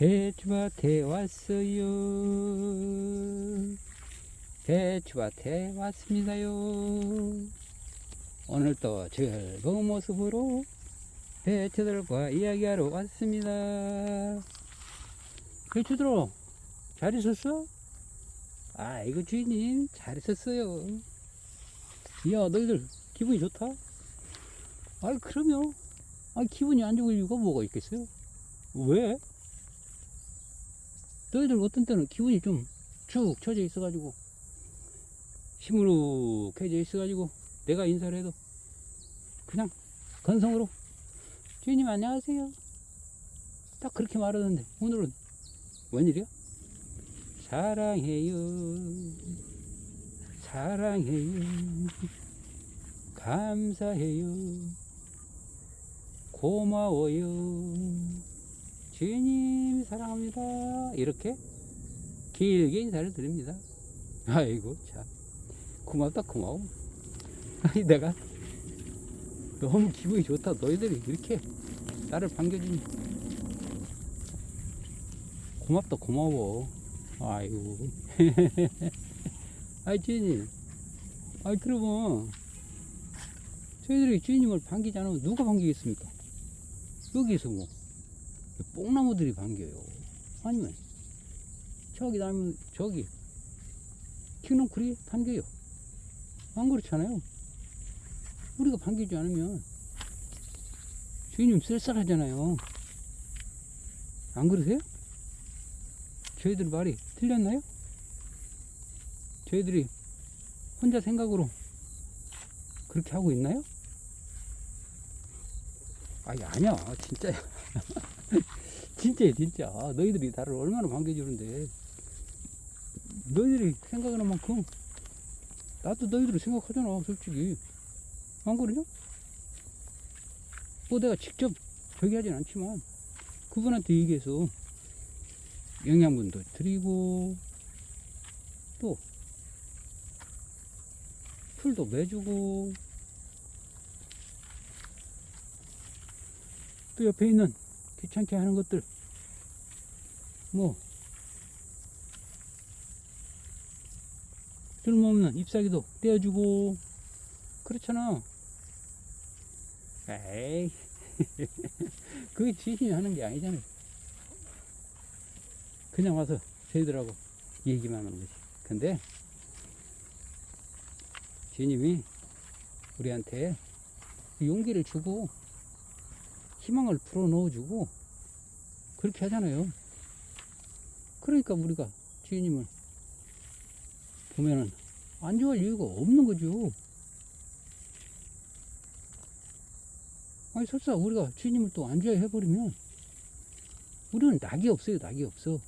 배추밭에 왔어요. 배추밭에 왔습니다요. 오늘도 즐거운 모습으로 배추들과 이야기하러 왔습니다. 배추들아, 잘 있었어? 아이고, 주인님, 잘 있었어요. 야, 너희들 기분이 좋다? 아이, 그럼요. 아, 기분이 안 좋을 이유가 뭐가 있겠어요? 왜? 너희들 어떤 때는 기분이 좀 축 처져 있어 가지고 시무룩해져 있어 가지고 내가 인사를 해도 그냥 건성으로 주인님 안녕하세요. 딱 그렇게 말하던데 오늘은 웬일이야? 사랑해요. 사랑해요. 감사해요. 고마워요. 주인님 사랑합니다. 이렇게 길게 인사를 드립니다. 아이고 참 고맙다 고마워. 아니 내가 너무 기분이 좋다. 너희들이 이렇게 나를 반겨주니 고맙다 고마워. 아이고 아이 주인님 아이 그러면 저희들이 주인님을 반기지 않으면 누가 반기겠습니까? 여기서 뭐 뽕나무들이 반겨요. 아니면 저기 나무 저기 킹롱쿨이 반겨요. 안 그렇잖아요. 우리가 반기지 않으면 주인님 쓸쓸하잖아요. 안 그러세요? 저희들 말이 틀렸나요? 저희들이 혼자 생각으로 그렇게 하고 있나요? 아니 아니야. 진짜야 진짜야 진짜. 너희들이 나를 얼마나 반겨주는데. 너희들이 생각하는 만큼 나도 너희들을 생각하잖아 솔직히. 안 그러냐? 뭐 내가 직접 저기 하진 않지만 그분한테 얘기해서 영양분도 드리고 또 풀도 매주고 또 옆에 있는 귀찮게 하는 것들 뭐 쓸모없는 잎사귀도 떼어주고 그렇잖아. 에이 그게 지신이 하는 게 아니잖아. 그냥 와서 저희들하고 얘기만 하는 거지. 근데 주님이 우리한테 용기를 주고 희망을 불어 넣어주고 그렇게 하잖아요. 그러니까 우리가 주인님을 보면은 안 좋아할 이유가 없는 거죠. 아니 설사 우리가 주인님을 또 안 좋아해 버리면 우리는 낙이 없어요. 낙이 없어.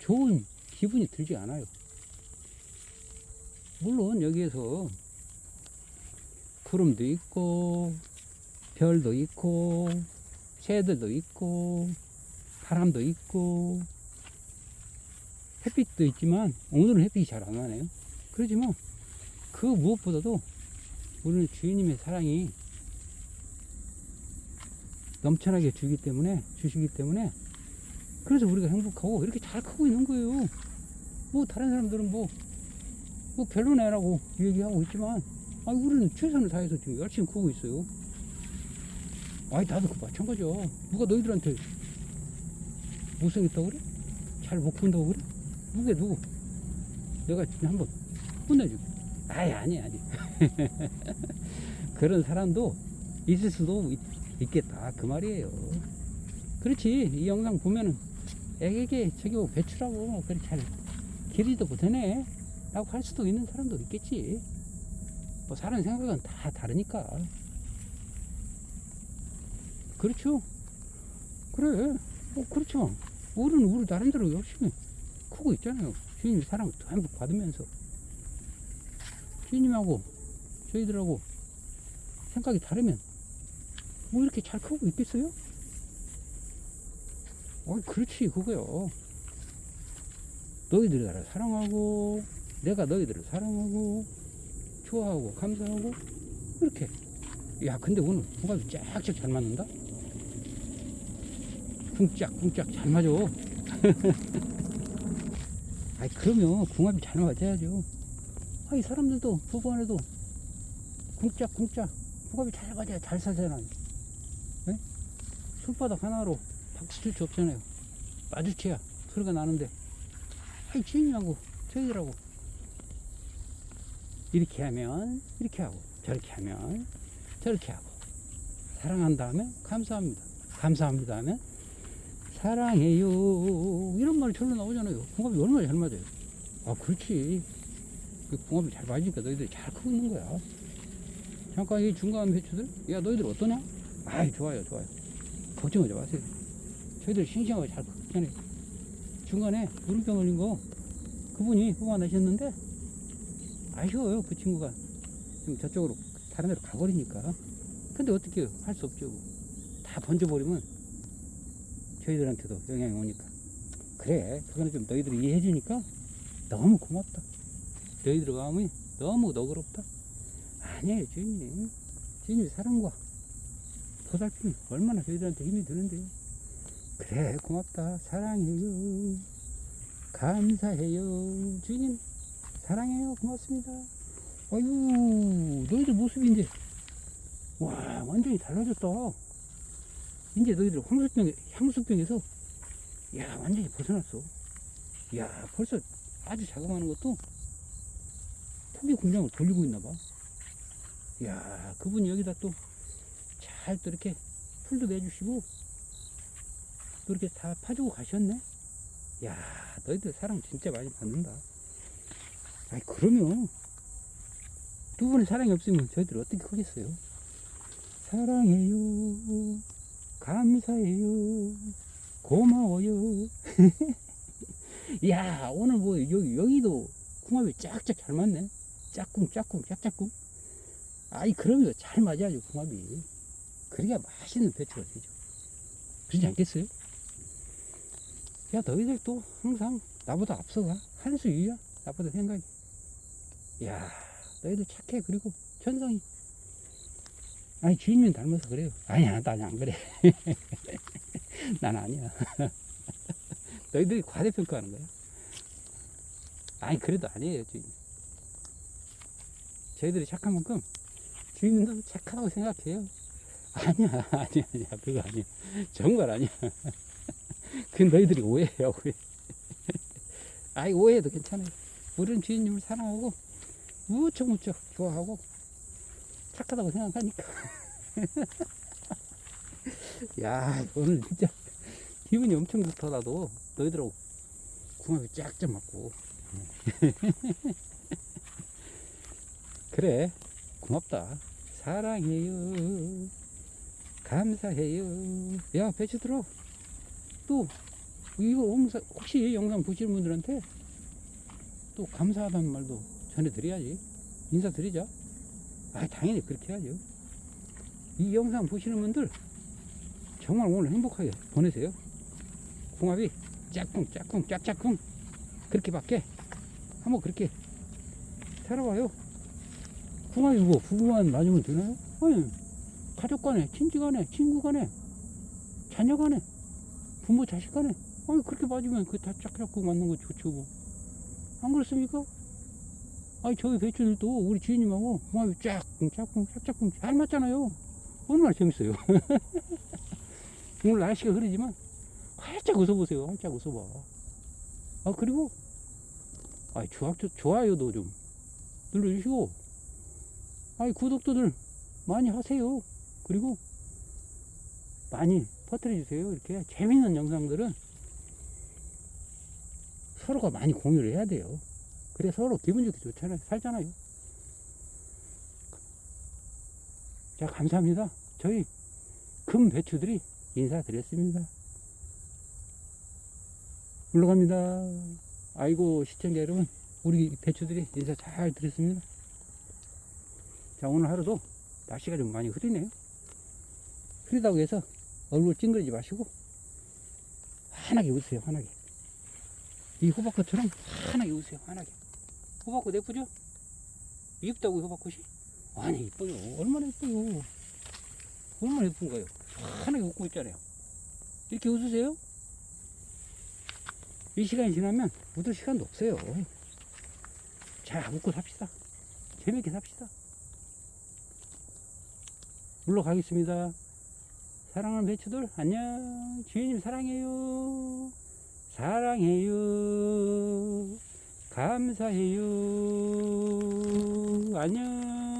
좋은 기분이 들지 않아요. 물론 여기에서 구름도 있고 별도 있고 새들도 있고 바람도 있고 햇빛도 있지만 오늘은 햇빛이 잘 안 나네요. 그렇지만 그 무엇보다도 우리는 주인님의 사랑이 넘쳐나게 주기 때문에 주시기 때문에 그래서 우리가 행복하고 이렇게 잘 크고 있는 거예요. 뭐 다른 사람들은 뭐, 뭐 별로네라고 얘기하고 있지만 아 우리는 최선을 다해서 지금 열심히 크고 있어요. 아니 나도 그 마찬가지야. 누가 너희들한테 못생겼다고 그래? 잘못 본다고 그래? 누구 누구? 내가 한번 혼내줄게. 아니 아니 아니. 그런 사람도 있을 수도 있, 있겠다 그 말이에요. 그렇지 이 영상 보면은 애에게 저기 뭐 배추라고 뭐 그렇게 잘 기르지도 못하네 라고 할 수도 있는 사람도 있겠지. 뭐 사람 생각은 다 다르니까. 그렇죠. 그래. 어, 그렇죠. 우리는 우리 나름대로 열심히 크고 있잖아요. 주인님 사랑을 또 행복 받으면서. 주인님하고 저희들하고 생각이 다르면 뭐 이렇게 잘 크고 있겠어요? 어, 그렇지, 그거요. 너희들이 나를 사랑하고, 내가 너희들을 사랑하고, 좋아하고, 감사하고, 이렇게. 야, 근데 오늘 궁합이 쫙쫙 잘 맞는다? 쿵짝쿵짝 잘 맞아. 아이 그러면 궁합이 잘 맞아야죠. 아이 사람들도 부부간에도 쿵짝쿵짝 궁합이 잘 맞아야 잘 살잖아요. 네? 손바닥 하나로 박수 칠 수 없잖아요. 마주쳐야 소리가 나는데 아이 주인하고 저희들하고 이렇게 하면 이렇게 하고 저렇게 하면 저렇게 하고 사랑한다 하면 감사합니다. 감사합니다 하면 사랑해요 이런 말이 절로 나오잖아요. 궁합이 얼마나 잘 맞아요. 아 그렇지. 그 궁합이 잘 맞으니까 너희들이 잘 크고 있는 거야. 잠깐 이 중간 배추들 야 너희들 어떠냐? 아이 좋아요 좋아요. 걱정하지 마세요. 저희들 싱싱하게 잘 크잖아요. 중간에 물음병 걸린 거 그분이 후반 내셨는데 아쉬워요 그 친구가 좀 저쪽으로 다른 데로 가버리니까 근데 어떻게 할 수 없죠 다 번져버리면 저희들한테도 영향이 오니까. 그래 그거는 좀 너희들이 이해해 주니까 너무 고맙다. 너희들 마음이 너무 너그럽다. 아니에요 주인님. 주인님 사랑과 보살핌이 얼마나 저희들한테 힘이 드는데요 그래 고맙다. 사랑해요. 감사해요. 주인님 사랑해요. 고맙습니다. 아유 너희들 모습이 이제 와 완전히 달라졌다 이제 너희들 향수병 향수병에서 야 완전히 벗어났어. 야 벌써 아주 자그마한 것도 포기 공장을 돌리고 있나 봐 야 그분이 여기다 또 잘 또 이렇게 풀도 내주시고 또 이렇게 다 파주고 가셨네? 야 너희들 사랑 진짜 많이 받는다. 아이 그러면 두 분의 사랑이 없으면 저희들 어떻게 크겠어요? 사랑해요 감사해요. 고마워요. 야 오늘 뭐 여기 여기도 궁합이 짝짝 잘 맞네. 짝꿍 짝꿍 짝짝꿍. 아이 그러면 잘 맞아야죠 궁합이. 그래야 맛있는 배추가 되죠. 그러지 않겠어요? 야 너희들 또 항상 나보다 앞서가? 한 수 위야? 나보다 생각이? 야 너희들 착해. 그리고 천성이 아니 주인님 닮아서 그래요. 아니야 난안 그래. 난 아니야. 너희들이 과대평가하는 거야? 아니 그래도 아니에요 주인 저희들이 착한 만큼 주인님도 착하다고 생각해요. 아니야 아니야 아니야. 그거 아니야. 정말 아니야. 그 너희들이 오해해요 오해. 아이 오해해도 괜찮아요. 우리는 주인님을 사랑하고 무척 무척 좋아하고 착하다고 생각하니까. 야 오늘 진짜 기분이 엄청 좋다 나도. 너희들하고 궁합이 쫙쫙 맞고. 그래 고맙다. 사랑해요. 감사해요. 야 배추 들어. 또 이거 영상, 혹시 영상 보시는 분들한테 또 감사하다는 말도 전해드려야지. 인사드리자 아 당연히 그렇게 해야죠 이 영상 보시는 분들 정말 오늘 행복하게 보내세요 궁합이 짝꿍 짝꿍 짝짝꿍 그렇게밖에 한번 그렇게 살아봐요 궁합이 뭐 부부만 맞으면 되나요? 아니 가족 간에 친지 간에 친구 간에 자녀 간에 부모 자식 간에 아니 그렇게 맞으면 그 다 짝짝꿍 맞는 거 좋죠 뭐. 안 그렇습니까? 아니 저희 배추들도 우리 주인님하고 궁합이 짝꿍 짝꿍 짝짝꿍 잘 맞잖아요. 얼마나 재밌어요. 오늘 날씨가 흐리지만 활짝 웃어보세요. 활짝 웃어봐. 아 그리고 아이 좋아, 좋아요도 좀 눌러주시고 아이 구독도들 많이 하세요. 그리고 많이 퍼뜨려 주세요. 이렇게 재밌는 영상들은 서로가 많이 공유를 해야 돼요 그래 서로 기분 좋게 좋잖아요. 살잖아요. 자 감사합니다. 저희 금 배추들이 인사드렸습니다. 물러갑니다. 아이고 시청자 여러분. 우리 배추들이 인사 잘 드렸습니다. 자 오늘 하루도 날씨가 좀 많이 흐리네요. 흐리다고 해서 얼굴 찡그리지 마시고 환하게 웃으세요 환하게 이 호박꽃처럼 환하게 웃으세요 환하게 호박꽃 예쁘죠? 이쁘다고 호박꽃이? 아니 이뻐요 얼마나 이뻐요 얼마나 이쁜가요 환하게 웃고 있잖아요 이렇게 웃으세요? 이 시간이 지나면 웃을 시간도 없어요. 자, 웃고 삽시다. 재밌게 삽시다. 물러가겠습니다. 사랑하는 배추들, 안녕. 주인님 사랑해요. 사랑해요. 감사해요. 안녕.